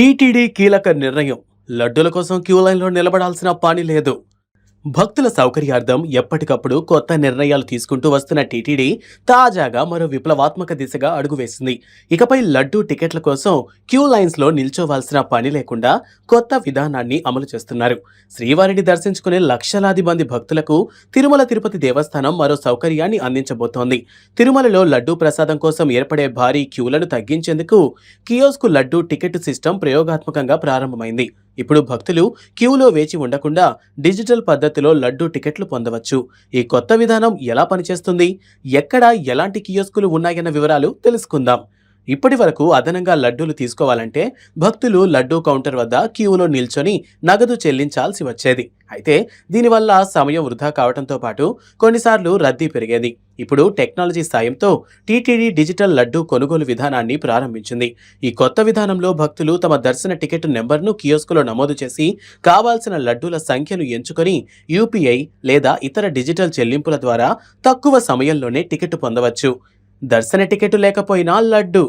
TTD కీలక నిర్ణయం. లడ్డూల కోసం క్యూ లైన్లో నిలబడాల్సిన పని లేదు. భక్తుల సౌకర్యార్థం ఎప్పటికప్పుడు కొత్త నిర్ణయాలు తీసుకుంటూ వస్తున్న టీటీడీ తాజాగా మరో విప్లవాత్మక దిశగా అడుగు వేసింది. ఇకపై లడ్డూ టికెట్ల కోసం క్యూ లైన్స్లో నిల్చోవాల్సిన పని లేకుండా కొత్త విధానాన్ని అమలు చేస్తున్నారు. శ్రీవారిని దర్శించుకునే లక్షలాది మంది భక్తులకు తిరుమల తిరుపతి దేవస్థానం మరో సౌకర్యాన్ని అందించబోతోంది. తిరుమలలో లడ్డూ ప్రసాదం కోసం ఏర్పడే భారీ క్యూలను తగ్గించేందుకు కియోస్కు లడ్డూ టికెట్ సిస్టమ్ ప్రయోగాత్మకంగా ప్రారంభమైంది. ఇప్పుడు భక్తులు క్యూలో వేచి ఉండకుండా డిజిటల్ పద్ధతిలో లడ్డూ టికెట్లు పొందవచ్చు. ఈ కొత్త విధానం ఎలా పనిచేస్తుంది? ఎక్కడ ఎలాంటి కియోస్కులు ఉన్నాయన్న వివరాలు తెలుసుకుందాం. ఇప్పటి వరకు అదనంగా లడ్డూలు తీసుకోవాలంటే భక్తులు లడ్డూ కౌంటర్ వద్ద క్యూలో నిల్చొని నగదు చెల్లించాల్సి వచ్చేది. అయితే దీనివల్ల సమయం వృధా కావడంతో పాటు కొన్నిసార్లు రద్దీ పెరిగేది. ఇప్పుడు టెక్నాలజీ సాయంతో టీటీడీ డిజిటల్ లడ్డూ కొనుగోలు విధానాన్ని ప్రారంభించింది. ఈ కొత్త విధానంలో భక్తులు తమ దర్శన టికెట్ నెంబర్ను కియోస్కులో నమోదు చేసి కావాల్సిన లడ్డూల సంఖ్యను ఎంచుకొని యూపీఐ లేదా ఇతర డిజిటల్ చెల్లింపుల ద్వారా తక్కువ సమయంలోనే టికెట్ పొందవచ్చు. దర్శన టికెట్ లేకపోయినా లడ్డు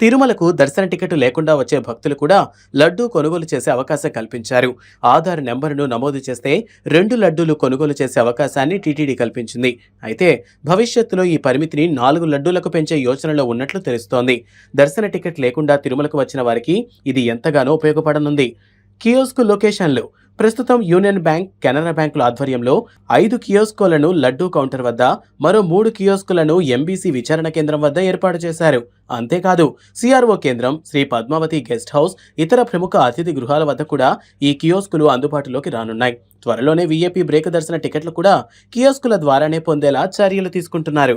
తిరుమలకు దర్శన టికెట్ లేకుండా వచ్చే భక్తులు కూడా లడ్డూ కొనుగోలు చేసే అవకాశం కల్పించారు. ఆధార్ నెంబర్ను నమోదు చేస్తే రెండు లడ్డూలు కొనుగోలు చేసే అవకాశాన్ని టీటీడీ కల్పించింది. అయితే భవిష్యత్తులో ఈ పరిమితిని నాలుగు లడ్డూలకు పెంచే యోచనలో ఉన్నట్లు తెలుస్తోంది. దర్శన టికెట్ లేకుండా తిరుమలకు వచ్చిన వారికి ఇది ఎంతగానో ఉపయోగపడనుంది. కియోస్కు లొకేషన్లు ప్రస్తుతం యూనియన్ బ్యాంక్ కెనరా బ్యాంకుల ఆధ్వర్యంలో ఐదు కియోస్కోలను లడ్డూ కౌంటర్ వద్ద మరో మూడు కియోస్కులను ఎంబీసీ విచారణ కేంద్రం వద్ద ఏర్పాటు చేశారు. అంతేకాదు సిఆర్ఓ కేంద్రం శ్రీ పద్మావతి గెస్ట్ హౌస్ ఇతర ప్రముఖ అతిథి గృహాల వద్ద కూడా ఈ కియోస్కులు అందుబాటులోకి రానున్నాయి. త్వరలోనే వీఐపీ బ్రేక్ దర్శన టికెట్లు కూడా కియోస్కుల ద్వారానే పొందేలా చర్యలు తీసుకుంటున్నారు.